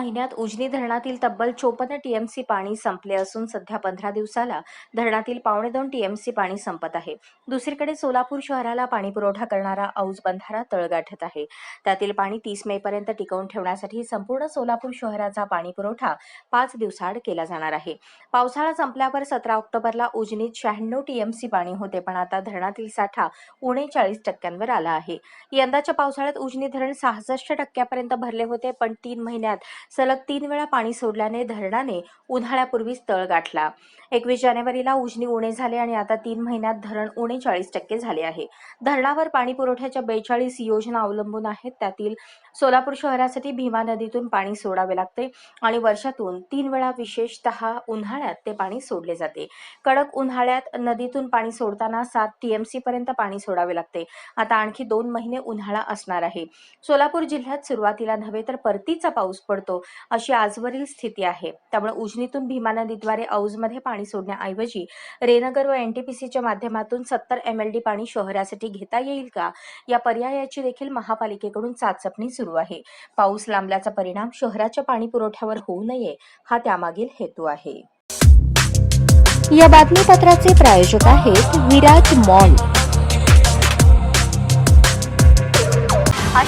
महिन्यात उजनी धरणातील तब्बल चोपन्न टीएमसी पाणी संपले असून सध्या पंधरा दिवसाला धरणातील पावणे दोन टीएमसी पाणी संपत आहे. दुसरीकडे सोलापूर शहराला पाणी पुरवठा करणारा औज बंधारा तळ गाठत आहे. त्यातील पाणी तीस मे पर्यंत टिकवून ठेवण्यासाठी संपूर्ण सोलापूर शहराचा पाणीपुरवठा पाच दिवसाआड केला जाणार आहे. पावसाळा संपल्यावर सतरा ऑक्टोबरला उजनीत शहाण्णव टीएमसी पाणी होते पण आता धरणातील साठा उणे चाळीस टक्क्यांवर आला आहे. यंदाच्या पावसाळ्यात उजनी धरण सहासष्ट टक्क्यापर्यंत भरले होते पण तीन महिन्यात सलग तीन वेळा पाणी सोडल्याने धरणाने उन्हाळ्यापूर्वीच तळ गाठला. एकवीस जानेवारीला उजनी उणे झाले आणि आता तीन महिन्यात धरण उणे चाळीस टक्के झाले आहे. धरणावर पाणी पुरवठ्याच्या बेचाळीस योजना अवलंबून आहेत. त्यातील सोलापूर शहरासाठी भीमा नदीतून पाणी सोडावे लागते आणि वर्षातून तीन वेळा विशेषतः उन्हाळ्यात ते पाणी सोडले जाते. कडक उन्हाळ्यात नदीतून पाणी सोडताना सात टीएमसी पर्यंत पाणी सोडावे लागते. आता आणखी दोन महिने उन्हाळा असणार आहे. सोलापूर जिल्ह्यात सुरुवातीला नव्हे तर परतीचा पाऊस पडतो. अशी आजवरील स्थिती आहे. त्यामुळे उजनीतून भीमा नदीद्वारे औजमध्ये पाणी सोडण्याऐवजी रेनगर व एनटीपीसीच्या माध्यमातून सत्तर एम एल डी पाणी शहरासाठी घेता येईल का? या पर्यायाची देखील महापालिकेकडून चाचपणी सुरू आहे. पाऊस लांबल्याचा परिणाम शहराच्या पाणी पुरवठ्यावर होऊ नये हा त्यामागील हेतू आहे. या बातमीपत्राचे प्रायोजक आहेत विराज मॉल.